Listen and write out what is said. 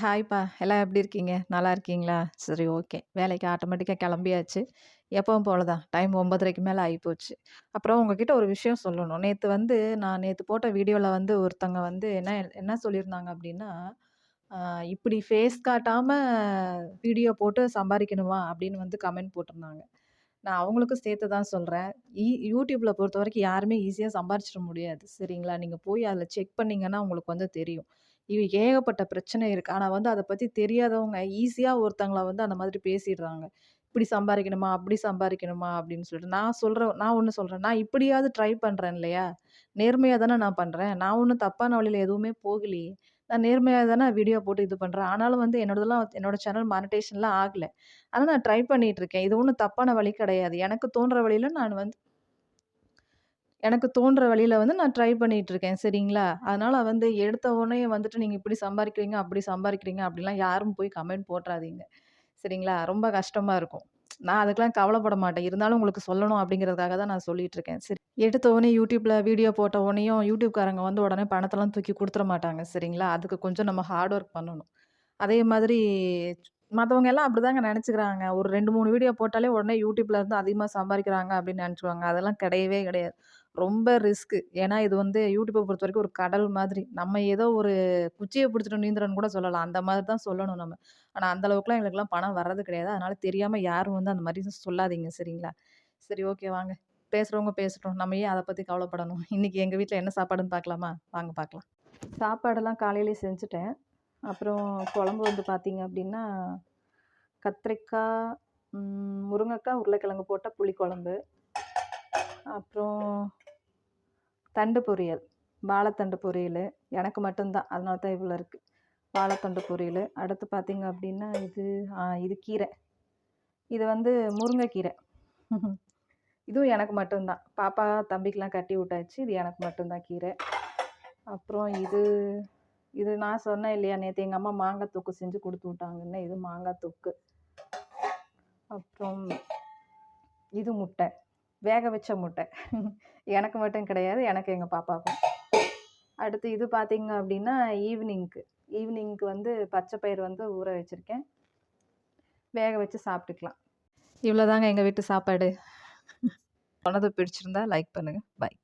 ஹாய்ப்பா எல்லாம் எப்படி இருக்கீங்க? நல்லா இருக்கீங்களா? சரி ஓகே வேலைக்கு ஆட்டோமேட்டிக்காக கிளம்பியாச்சு. எப்பவும் போல தான் டைம் ஒம்பதரைக்கு மேலே ஆகிப்போச்சு அப்புறம் உங்ககிட்ட ஒரு விஷயம் சொல்லணும். நேற்று வந்து நான் நேற்று போட்ட வீடியோவில் வந்து ஒருத்தங்க வந்து என்ன என்ன சொல்லியிருந்தாங்க அப்படின்னா இப்படி ஃபேஸ் காட்டாமல் வீடியோ போட்டு சம்பாதிக்கணுமா? அப்படின்னு வந்து கமெண்ட் போட்டிருந்தாங்க. நான் அவங்களுக்கும் சேர்த்து தான் சொல்கிறேன் ஈ யூடியூப்பில் பொறுத்த வரைக்கும் யாருமே ஈஸியாக சம்பாரிச்சிட முடியாது. சரிங்களா? நீங்கள் போய் அதில் செக் பண்ணிங்கன்னா உங்களுக்கு வந்து தெரியும். ஏகப்பட்ட பிரச்சனை இருக்குது ஆனால் வந்து அதை பற்றி தெரியாதவங்க ஈஸியாக ஒருத்தங்களை வந்து அந்த மாதிரி பேசிடுறாங்க. இப்படி சம்பாதிக்கணுமா அப்படி சம்பாதிக்கணுமா அப்படின்னு சொல்லிட்டு நான் சொல்கிறேன் நான் ஒன்று சொல்கிறேன் நான் இப்படியாவது ட்ரை பண்ணுறேன் இல்லையா? நேர்மையாக தானே நான் பண்ணுறேன் நான் ஒன்றும் தப்பான வழியில் எதுவுமே போகலையே. நான் நேர்மையாக தானே வீடியோ போட்டு இது பண்ணுறேன் ஆனாலும் வந்து என்னோடதெல்லாம் என்னோட சேனல் மானிட்டேஷன்லாம் ஆகலை. ஆனால் நான் ட்ரை பண்ணிகிட்டு இருக்கேன். இது ஒன்றும் தப்பான வழி கிடையாது. எனக்கு தோன்ற வழியில் நான் வந்து எனக்கு தோன்ற வழியில் வந்து நான் ட்ரை பண்ணிகிட்ருக்கேன் இருக்கேன். சரிங்களா? அதனால் வந்து எடுத்த உடனே வந்துட்டு நீங்கள் இப்படி சம்பாதிக்கிறீங்க அப்படி சம்பாதிக்கிறீங்க அப்படிலாம் யாரும் போய் கமெண்ட் போட்றாதீங்க. சரிங்களா? ரொம்ப கஷ்டமாக இருக்கும். நான் அதுக்கெலாம் கவலைப்பட மாட்டேன். இருந்தாலும் உங்களுக்கு சொல்லணும் அப்படிங்கிறதுக்காக தான் நான் சொல்லிட்டு இருக்கேன். சரி. எடுத்த உடனே யூடியூப்பில் வீடியோ போட்ட உடனேயும் யூடியூப்காரங்க வந்து உடனே பணத்தெல்லாம் தூக்கி கொடுத்துட மாட்டாங்க. சரிங்களா? அதுக்கு கொஞ்சம் நம்ம ஹார்ட் ஒர்க் பண்ணணும். அதே மாதிரி மற்றவங்க எல்லாம் அப்படிதாங்க நினச்சிக்கிறாங்க ஒரு 2, 3 வீடியோ போட்டாலே உடனே YouTubeல இருந்து அதிகமாக சம்பாதிக்கிறாங்க அப்படின்னு நினச்சிக்குவாங்க அதெல்லாம் கிடையவே கிடையாது. ரொம்ப ரிஸ்க்கு. ஏன்னா இது வந்து யூடியூப்பை பொறுத்த வரைக்கும் ஒரு கடல் மாதிரி. நம்ம ஏதோ ஒரு குச்சியை பிடிச்சிட்டு நீந்துறோன்னு கூட சொல்லலாம். அந்த மாதிரி தான் சொல்லணும் நம்ம. ஆனால் அந்தளவுக்குலாம் எங்களுக்குலாம் பணம் வர்றது கிடையாது. அதனால் தெரியாமல் யாரும் வந்து அந்த மாதிரி சொல்லாதீங்க சரிங்களா? சரி ஓகே வாங்க. பேசுகிறவங்க பேசட்டும். நம்ம ஏன் அதை பற்றி கவலைப்படணும்? இன்றைக்கி எங்கள் வீட்டில் என்ன சாப்பாடுன்னு பார்க்கலாமா? வாங்க பார்க்கலாம். சாப்பாடெல்லாம் காலையிலேயே செஞ்சுட்டேன். அப்புறம் குழம்பு வந்து பார்த்தீங்க அப்படின்னா, கத்திரிக்காய், ம் முருங்கக்காய், உருளைக்கிழங்கு போட்ட புளிக்குழம்பு. அப்புறம் தண்டு பொரியல். வாழைத்தண்டு பொரியல் எனக்கு மட்டும்தான் அதனால தான் இவ்வளோ இருக்குது வாழைத்தண்டு பொரியல் அடுத்து பார்த்தீங்க அப்படின்னா, இது இது கீரை. இது வந்து முருங்கைக்கீரை. இதுவும் எனக்கு மட்டும்தான் பாப்பா, தம்பிக்கெலாம் கட்டி விட்டாச்சு. இது எனக்கு மட்டும்தான் கீரை. அப்புறம் இது இது நான் சொன்னேன் இல்லையா, நேற்று எங்கள் அம்மா மாங்காய் தொக்கு செஞ்சு கொடுத்து விட்டாங்கன்னு. இது மாங்காய் தொக்கு. அப்புறம் இது முட்டை. வேக வச்ச முட்டை. எனக்கு மட்டும் கிடையாது. எனக்கு எங்கள் பாப்பாவுக்கும். அடுத்து இது பார்த்தீங்க அப்படின்னா, ஈவினிங்க்கு. ஈவினிங்க்கு வந்து பச்சை பயிறு வந்து ஊற வச்சுருக்கேன் வேக வச்சு சாப்பிட்டுக்கலாம். இவ்வளோதாங்க எங்கள் வீட்டு சாப்பாடு. சொன்னது பிடிச்சிருந்தா லைக் பண்ணுங்கள் பாய்.